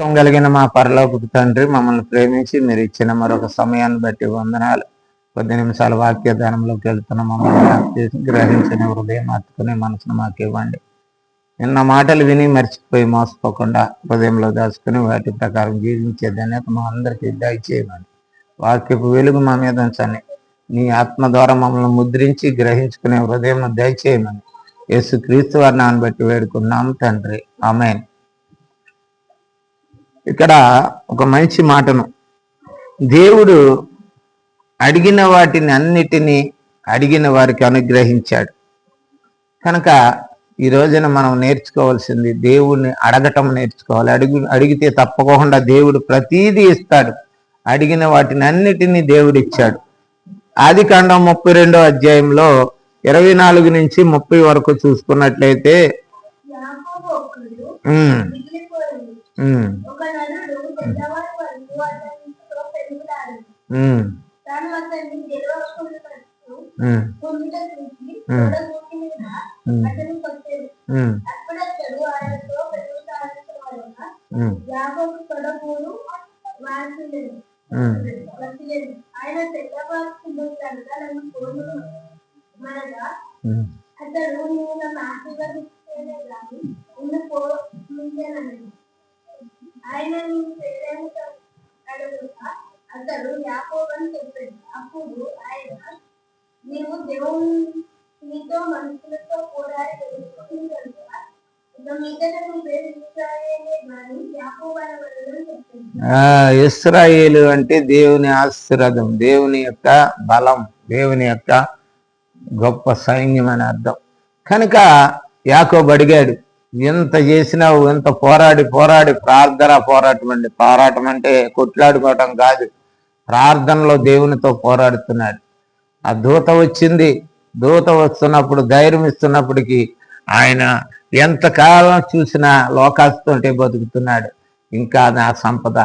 కలిగిన మా పరలోకపు తండ్రి మమ్మల్ని ప్రేమించి మీరు ఇచ్చిన మరొక సమయాన్ని బట్టి వందనాలు. కొద్ది నిమిషాల వాక్య ధ్యానంలోకి వెళ్తున్న మమ్మల్ని గ్రహించిన హృదయం అత్తుకునే మనసును మాకు ఇవ్వండి. నిన్న మాటలు విని మర్చిపోయి మోసపోకుండా హృదయంలో దాచుకుని వాటి ప్రకారం జీవించే ధన్యత మా అందరికీ దయచేయమని వాక్యపు వెలుగు మా మీద ఉంచండి. నీ ఆత్మ ద్వారా మమ్మల్ని ముద్రించి గ్రహించుకునే హృదయం దయచేయమని. యేసు క్రీస్తు వారి బట్టి వేడుకున్నాం తండ్రి. ఆమెను. ఇక్కడ ఒక మంచి మాటను. దేవుడు అడిగిన వాటిని అన్నిటినీ అడిగిన వారికి అనుగ్రహించాడు. కనుక ఈ రోజున మనం నేర్చుకోవాల్సింది దేవుణ్ణి అడగటం నేర్చుకోవాలి. అడిగి అడిగితే తప్పకుండా దేవుడు ప్రతీదీ ఇస్తాడు. అడిగిన వాటిని అన్నిటినీ దేవుడు ఇచ్చాడు ఆది కాండం ముప్పై రెండో అధ్యాయంలో ఇరవై నాలుగు నుంచి ముప్పై వరకు చూసుకున్నట్లయితే ఒక నరుడు తెల్లవారి వరకు అతనితో పెరుగుతాడు తాను అతన్ని గెలవకుండానట్టు ఉమ్, పొందుట చూసి మీద అతని కొట్టేది. అడుగుట అతడు యాకోబని చెప్పాడు. అప్పుడు ఆయన నీవు దేవునితో మనుషులతో పోరాడి తెలుసుకుని ఇస్రాయేలు అంటే దేవుని ఆశీర్వాదం దేవుని యొక్క బలం దేవుని యొక్క గొప్ప సైన్యం అని అర్థం. కనుక యాకోబు అడిగాడు ఎంత చేసినావు ఎంత పోరాడి పోరాడి ప్రార్థన పోరాటం అండి. పోరాటం అంటే కొట్లాడుకోవటం కాదు. ప్రార్థనలో దేవునితో పోరాడుతున్నాడు. ఆ దూత వచ్చింది. దూత వస్తున్నప్పుడు ధైర్యం ఇస్తున్నప్పటికీ ఆయన ఎంతకాలం చూసినా లోకాస్తుంటే బతుకుతున్నాడు. ఇంకా నా సంపద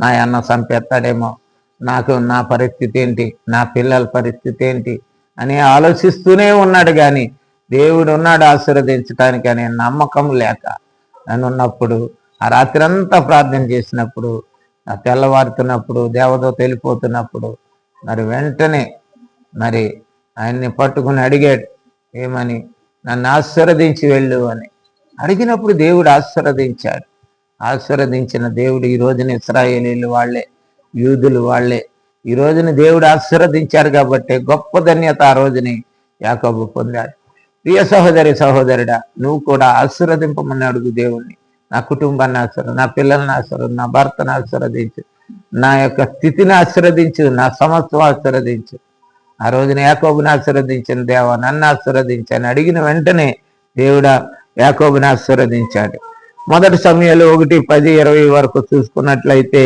నా అన్న సంపేస్తాడేమో. నాకు నా పరిస్థితి ఏంటి? నా పిల్లల పరిస్థితి ఏంటి? అని ఆలోచిస్తూనే ఉన్నాడు కానీ దేవుడు ఉన్నాడు ఆశీర్వదించడానికి అనే నమ్మకం లేక అని ఉన్నప్పుడు ఆ రాత్రి అంతా ప్రార్థన చేసినప్పుడు తెల్లవారుతున్నప్పుడు దేవదూత వెళ్ళిపోతున్నప్పుడు మరి వెంటనే మరి ఆయన్ని పట్టుకుని అడిగాడు ఏమని? నన్ను ఆశీర్వదించి వెళ్ళు అని. అడిగినప్పుడు దేవుడు ఆశీర్వదించాడు. ఆశీర్వదించిన దేవుడు ఈ రోజున ఇస్రాయేలీలు వాళ్ళే యూదులు వాళ్ళే. ఈ రోజున దేవుడు ఆశీర్వదించారు కాబట్టి గొప్ప ధన్యత ఆ రోజుని యాకోబు పొందాడు. ప్రియ సహోదరి సహోదరుడా నువ్వు కూడా ఆశీర్వదింపమని అడుగు దేవుణ్ణి. నా కుటుంబాన్ని ఆశీర్వది నా పిల్లల్ని ఆశీర్వది నా భర్తను ఆశీర్వదించు. నా యొక్క స్థితిని ఆశీర్వదించు నా సమస్తం ఆశీర్వదించు. ఆ రోజున యాకోబుని ఆశీర్వదించిన దేవ నన్ను ఆశీర్వదించని అడిగిన వెంటనే దేవుడా యాకోబుని ఆశీర్వదించాడు. మొదటి సమయంలో ఒకటి పది ఇరవై వరకు చూసుకున్నట్లయితే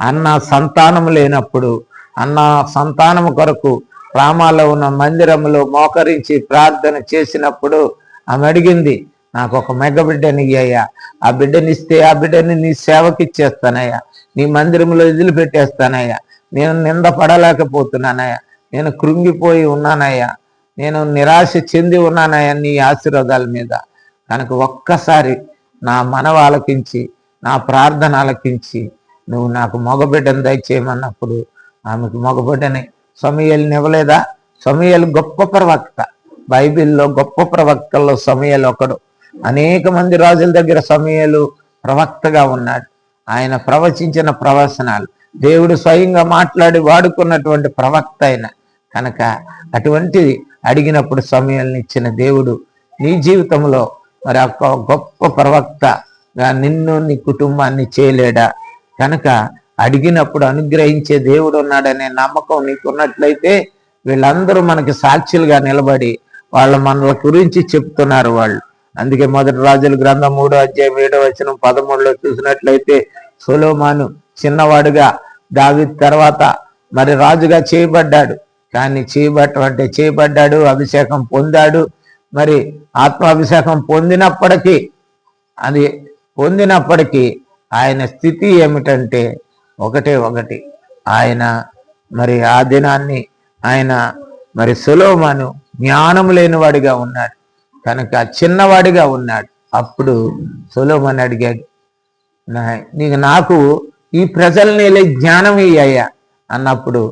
అన్న సంతానం లేనప్పుడు అన్న సంతానం కొరకు రామాలో ఉన్న మందిరంలో మోకరించి ప్రార్థన చేసినప్పుడు ఆమె అడిగింది నాకు ఒక మెగ బిడ్డని అయ్యా ఆ బిడ్డనిస్తే ఆ బిడ్డని నీ సేవకి ఇచ్చేస్తానయ్యా నీ మందిరంలో వదిలిపెట్టేస్తానయ్యా. నేను నింద పడలేకపోతున్నానయ్యా నేను కృంగిపోయి ఉన్నానయ్యా. నేను నిరాశ చెంది ఉన్నానయ్యా నీ ఆశీర్వాదాల మీద. కనుక ఒక్కసారి నా మనవ ఆలకించి నా ప్రార్థన ఆలకించి నువ్వు నాకు మగబిడ్డను దయచేయమన్నప్పుడు ఆమెకు మగబిడ్డని సమయాలు ఇవ్వలేదా సమయాలు గొప్ప ప్రవక్త. బైబిల్లో గొప్ప ప్రవక్తల్లో సమయలు ఒకడు. అనేక మంది రాజుల దగ్గర సమయాలు ప్రవక్తగా ఉన్నాడు. ఆయన ప్రవచించిన ప్రవచనాలు. దేవుడు స్వయంగా మాట్లాడి వాడుకున్నటువంటి ప్రవక్త ఆయన. కనుక అటువంటిది అడిగినప్పుడు సమయాలను ఇచ్చిన దేవుడు నీ జీవితంలో మరి ఒక గొప్ప ప్రవక్తగా నిన్ను నీ కుటుంబాన్ని చేయలేడా? కనుక అడిగినప్పుడు అనుగ్రహించే దేవుడు ఉన్నాడనే నమ్మకం నీకున్నట్లయితే వీళ్ళందరూ మనకి సాక్షులుగా నిలబడి వాళ్ళ మనల గురించి చెప్తున్నారు వాళ్ళు. అందుకే మొదటి రాజుల గ్రంథం మూడో అధ్యాయం ఏడో వచ్చిన పదమూడులో చూసినట్లయితే సొలోమాను చిన్నవాడుగా దావి తర్వాత మరి రాజుగా చేయబడ్డాడు. కానీ చేయబట్టం అంటే చేయబడ్డాడు అభిషేకం పొందాడు. మరి ఆత్మాభిషేకం పొందినప్పటికీ అది పొందినప్పటికీ ఆయన స్థితి ఏమిటంటే ఒకటే ఒకటి. ఆయన మరి ఆ దినాన్ని ఆయన మరి సులోమాను జ్ఞానం లేనివాడిగా ఉన్నాడు. కనుక చిన్నవాడిగా ఉన్నాడు. అప్పుడు సులోమని అడిగాడు నీకు నాకు ఈ ప్రజల్ని వెళ్ళే జ్ఞానం ఇయ్యా అన్నప్పుడు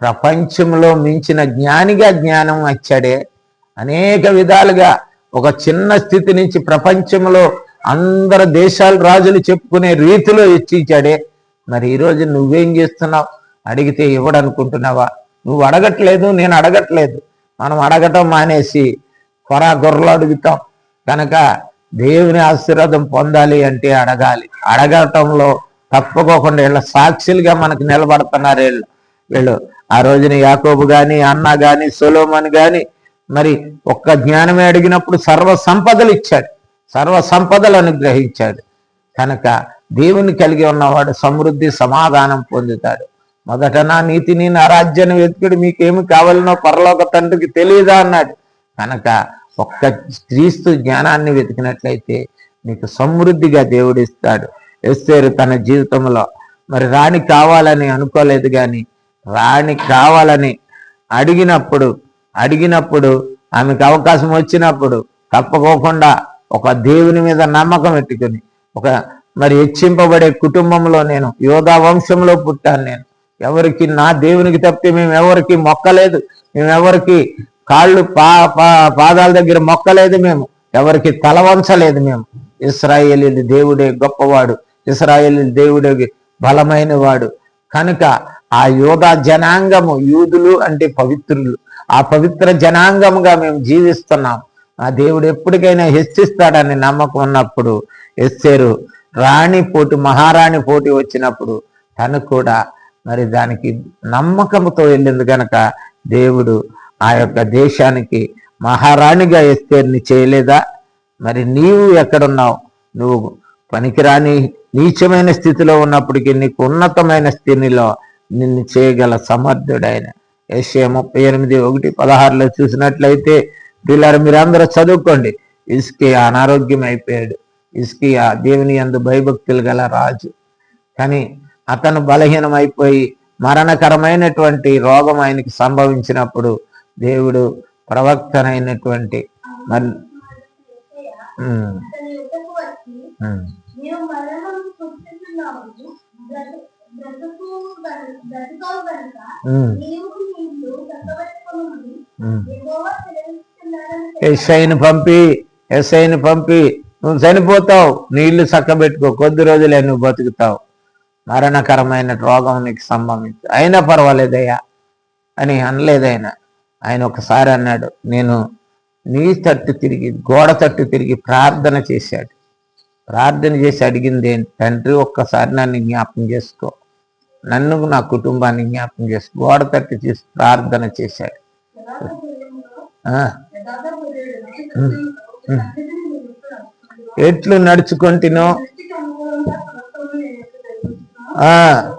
ప్రపంచంలో మించిన జ్ఞానిగా జ్ఞానం వచ్చాడే. అనేక విధాలుగా ఒక చిన్న స్థితి నుంచి ప్రపంచంలో అందరు దేశాల రాజులు చెప్పుకునే రీతిలో ఇచ్చించాడే మరి ఈరోజు నువ్వేం చేస్తున్నావు? అడిగితే ఇవ్వడనుకుంటున్నావా? నువ్వు అడగట్లేదు నేను అడగట్లేదు. మనం అడగటం మానేసి కొరా గొర్రెలు అడుగుతాం. కనుక దేవుని ఆశీర్వాదం పొందాలి అంటే అడగాలి. అడగటంలో తప్పకోకుండా వీళ్ళ సాక్షులుగా మనకు నిలబడుతున్నారు వీళ్ళు. వీళ్ళు ఆ రోజున యాకోబు కానీ అన్న కానీ సొలోమన్ కానీ మరి ఒక్క జ్ఞానమే అడిగినప్పుడు సర్వ సంపదలు ఇచ్చాడు. సర్వ సంపదలు అనుగ్రహించాడు. కనుక దేవుని కలిగి ఉన్నవాడు సమృద్ధి సమాధానం పొందుతాడు. మొదట నా నీతిని నా రాజ్యాన్ని వెతుకుడు మీకేమి కావాలనో పరలోక తండ్రికి తెలియదా అన్నాడు. కనుక ఒక్క క్రీస్తు జ్ఞానాన్ని వెతికినట్లయితే నీకు సమృద్ధిగా దేవుడు ఇస్తాడు ఎస్తేరు తన జీవితంలో మరి రాణి కావాలని అనుకోలేదు కానీ రాణి కావాలని అడిగినప్పుడు అడిగినప్పుడు ఆమెకు అవకాశం వచ్చినప్పుడు తప్పకోకుండా ఒక దేవుని మీద నమ్మకం పెట్టుకుని ఒక మరి హెచ్చింపబడే కుటుంబంలో నేను యోధా వంశంలో పుట్టాను నేను. ఎవరికి నా దేవునికి తప్పితే మేము ఎవరికి మొక్కలేదు. మేము ఎవరికి కాళ్ళు పా పా- పాదాల దగ్గర మొక్కలేదు మేము. ఎవరికి తల వంచలేదు మేము. ఇస్రాయేలీ దేవుడే గొప్పవాడు. ఇస్రాయేలీ దేవుడే బలమైన వాడు కనుక ఆ యోధా జనాంగము యూదులు అంటే పవిత్రులు. ఆ పవిత్ర జనాంగముగా మేము జీవిస్తున్నాం. ఆ దేవుడు ఎప్పటికైనా హెచ్చిస్తాడని నమ్మకం ఉన్నప్పుడు ఎస్సేరు రాణి పోటీ మహారాణి పోటీ వచ్చినప్పుడు తను కూడా మరి దానికి నమ్మకంతో వెళ్ళింది కనుక దేవుడు ఆ యొక్క దేశానికి మహారాణిగా ఎస్తేర్ని చేయలేదా? మరి నీవు ఎక్కడున్నావు? నువ్వు పనికిరాని నీచమైన స్థితిలో ఉన్నప్పటికీ నీకు ఉన్నతమైన స్థితిలో నిన్ను చేయగల సమర్థుడైన ఎస్ఏ ముప్పై ఎనిమిది ఒకటి పదహారులో చూసినట్లయితే వీళ్ళారు మీరందరూ చదువుకోండి. ఇసుకే అనారోగ్యం అయిపోయాడు ఇసుకి ఆ దేవుని అందు భయభక్తులు గల రాజు. కానీ అతను బలహీనం అయిపోయి మరణకరమైనటువంటి రోగం ఆయనకి సంభవించినప్పుడు దేవుడు ప్రవక్తనైనటువంటి మరి ఎస్ఐని పంపి ఎస్ఐని పంపి. నువ్వు చనిపోతావు నీళ్ళు చక్కబెట్టుకో కొద్ది రోజులే నువ్వు బతుకుతావు. మరణకరమైన రోగం నీకు సంబంధించి అయినా పర్వాలేదయ్యా అని అనలేదైనా. ఆయన ఒకసారి అన్నాడు నేను నీ తట్టు తిరిగి గోడ తట్టు తిరిగి ప్రార్థన చేశాడు. ప్రార్థన చేసి అడిగింది ఏంటి? తండ్రి ఒక్కసారి నన్ను జ్ఞాపం చేసుకో. నన్ను నా కుటుంబాన్ని జ్ఞాపం చేసి గోడ తట్టు చేసి ప్రార్థన చేశాడు. ఎట్లు నడుచుకుంటునో ఆ.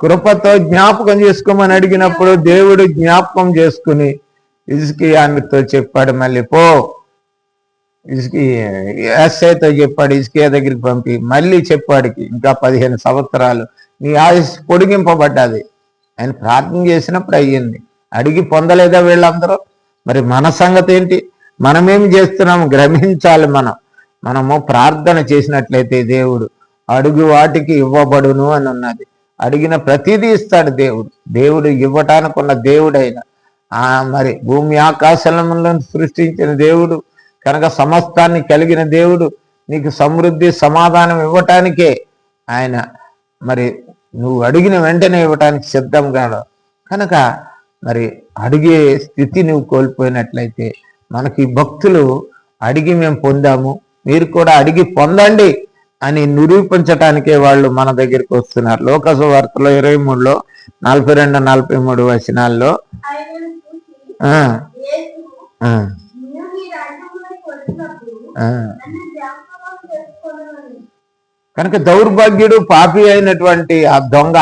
కృపతో జ్ఞాపకం చేసుకోమని అడిగినప్పుడు దేవుడు జ్ఞాపకం చేసుకుని ఆమెతో చెప్పాడు మళ్ళీ పో. ఇసుకి ఎస్ఐతో చెప్పాడు ఇసుకే దగ్గరికి పంపి. మళ్ళీ చెప్పాడికి ఇంకా పదిహేను సంవత్సరాలు నీ ఆయుష్ పొడిగింపబడ్డది. ఆయన ప్రార్థన చేసినప్పుడు అయ్యింది. అడిగి పొందలేదా వీళ్ళందరూ? మరి మన సంగతి ఏంటి మనమేం చేస్తున్నాం? గ్రహించాలి మనం. మనము ప్రార్థన చేసినట్లయితే దేవుడు అడుగు వాటికి ఇవ్వబడును అని ఉన్నది. అడిగిన ప్రతిదీ ఇస్తాడు దేవుడు. దేవుడు ఇవ్వటానికి ఉన్న దేవుడైన మరి భూమి ఆకాశాలను సృష్టించిన దేవుడు కనుక సమస్తాన్ని కలిగిన దేవుడు నీకు సమృద్ధి సమాధానం ఇవ్వటానికే ఆయన మరి నువ్వు అడిగిన వెంటనే ఇవ్వటానికి సిద్ధం కాడు. కనుక మరి అడిగే స్థితి నువ్వు కోల్పోయినట్లయితే మనకి భక్తులు అడిగి మేము పొందాము. మీరు కూడా అడిగి పొందండి అని నిరూపించటానికే వాళ్ళు మన దగ్గరికి వస్తున్నారు. లోకసు వార్తలో ఇరవై మూడులో నలభై రెండు నలభై మూడు వచనాల్లో ఆ, కనుక దౌర్భాగ్యుడు పాపి అయినటువంటి ఆ దొంగ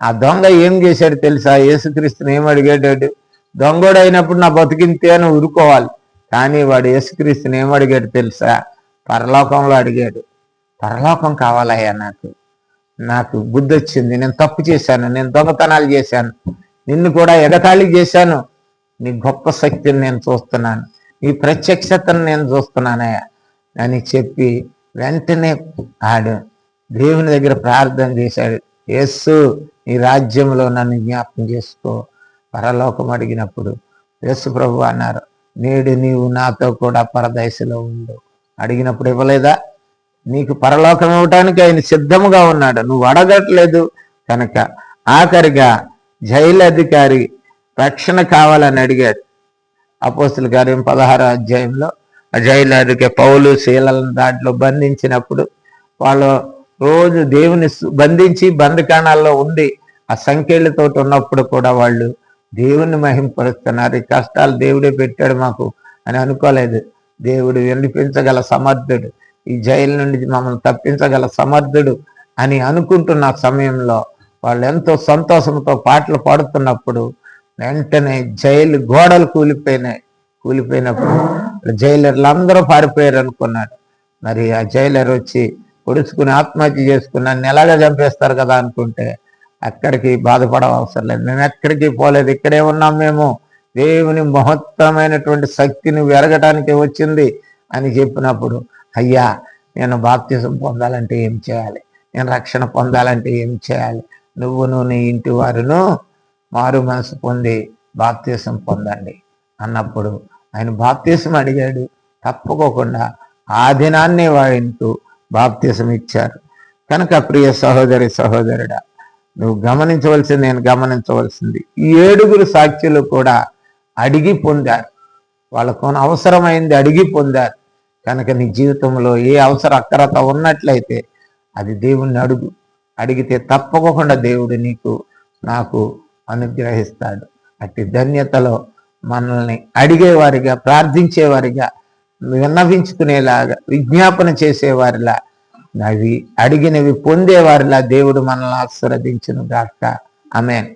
ఆ దొంగ ఏం చేశాడు తెలుసా? యేసుక్రీస్తుని ఏం అడిగాడు? దొంగోడు అయినప్పుడు నా బతికింతే అని ఊరుకోవాలి. కానీ వాడు యేసుక్రీస్తుని ఏం అడిగాడు తెలుసా? పరలోకంలో అడిగాడు. పరలోకం కావాలయ్యా నాకు. నాకు బుద్ధి వచ్చింది. నేను తప్పు చేశాను. నేను దొంగతనాలు చేశాను. నిన్ను కూడా ఎగతాళి చేశాను. నీ గొప్ప శక్తిని నేను చూస్తున్నాను. నీ ప్రత్యక్షతను నేను చూస్తున్నానయ్యా అని చెప్పి వెంటనే ఆడు దేవుని దగ్గర ప్రార్థన చేశాడు. యేసు నీ రాజ్యంలో నన్ను జ్ఞాపకం చేసుకో. పరలోకం అడిగినప్పుడు యేసు ప్రభు అన్నారు నేడు నీవు నాతో కూడా పరదశలో ఉండు. అడిగినప్పుడు ఇవ్వలేదా? నీకు పరలోకం ఇవ్వటానికి ఆయన సిద్ధముగా ఉన్నాడు. నువ్వు అడగట్లేదు కనుక ఆఖరిగా జైలు అధికారి రక్షణ కావాలని అడిగాడు. అపోస్తుల కార్యం పదహారు అధ్యాయంలో ఆ జైలు అధికారి పౌలు శీలలను దాంట్లో బంధించినప్పుడు వాళ్ళు రోజు దేవుని బంధించి బంధకాణాల్లో ఉండి ఆ సంఖ్యలతో ఉన్నప్పుడు కూడా వాళ్ళు దేవుణ్ణి మహింపరుస్తున్నారు. ఈ కష్టాలు దేవుడే పెట్టాడు మాకు అని అనుకోలేదు. దేవుడు వినిపించగల సమర్థుడు. ఈ జైలు నుండి మమ్మల్ని తప్పించగల సమర్థుడు అని అనుకుంటున్న సమయంలో వాళ్ళు ఎంతో సంతోషంతో పాటలు పాడుతున్నప్పుడు వెంటనే జైలు గోడలు కూలిపోయినాయి. కూలిపోయినప్పుడు జైలర్లు అందరూ పారిపోయారు అనుకున్నాడు మరి ఆ జైలర్ వచ్చి పొడుచుకుని ఆత్మహత్య చేసుకుని నన్ను ఎలాగ చంపేస్తారు కదా అనుకుంటే అక్కడికి బాధపడవ అవసరం లేదు. మేము ఎక్కడికి పోలేదు ఇక్కడే ఉన్నాం మేము. దేవుని మహత్తమైనటువంటి శక్తిని వెరగటానికి వచ్చింది అని చెప్పినప్పుడు అయ్యా నేను బాప్తిజం పొందాలంటే ఏం చేయాలి? నేను రక్షణ పొందాలంటే ఏం చేయాలి? నువ్వును నీ ఇంటి వారును మారు మనసు పొంది బాప్తీసం పొందండి అన్నప్పుడు ఆయన బాప్తీసం అడిగాడు. తప్పుకోకుండా ఆ దినాన్నే వాడింటూ బాప్తీసం ఇచ్చారు. కనుక ప్రియ సహోదరి సహోదరుడా నువ్వు గమనించవలసింది నేను గమనించవలసింది. ఈ ఏడుగురు సాక్షులు కూడా అడిగి పొందారు. వాళ్ళకు అవసరమైంది అడిగి పొందారు. కనుక నీ జీవితంలో ఏ అవసర అక్కరత ఉన్నట్లయితే అది దేవుణ్ణి అడుగు. అడిగితే తప్పకుండా దేవుడు నీకు నాకు అనుగ్రహిస్తాడు. అట్టి ధన్యతలో మనల్ని అడిగేవారిగా ప్రార్థించేవారిగా విన్నవించుకునేలాగా విజ్ఞాపన చేసేవారిలా అవి అడిగినవి పొందేవారిలా దేవుడు మనల్ని ఆశీర్వదించును గాక ఆమెన్.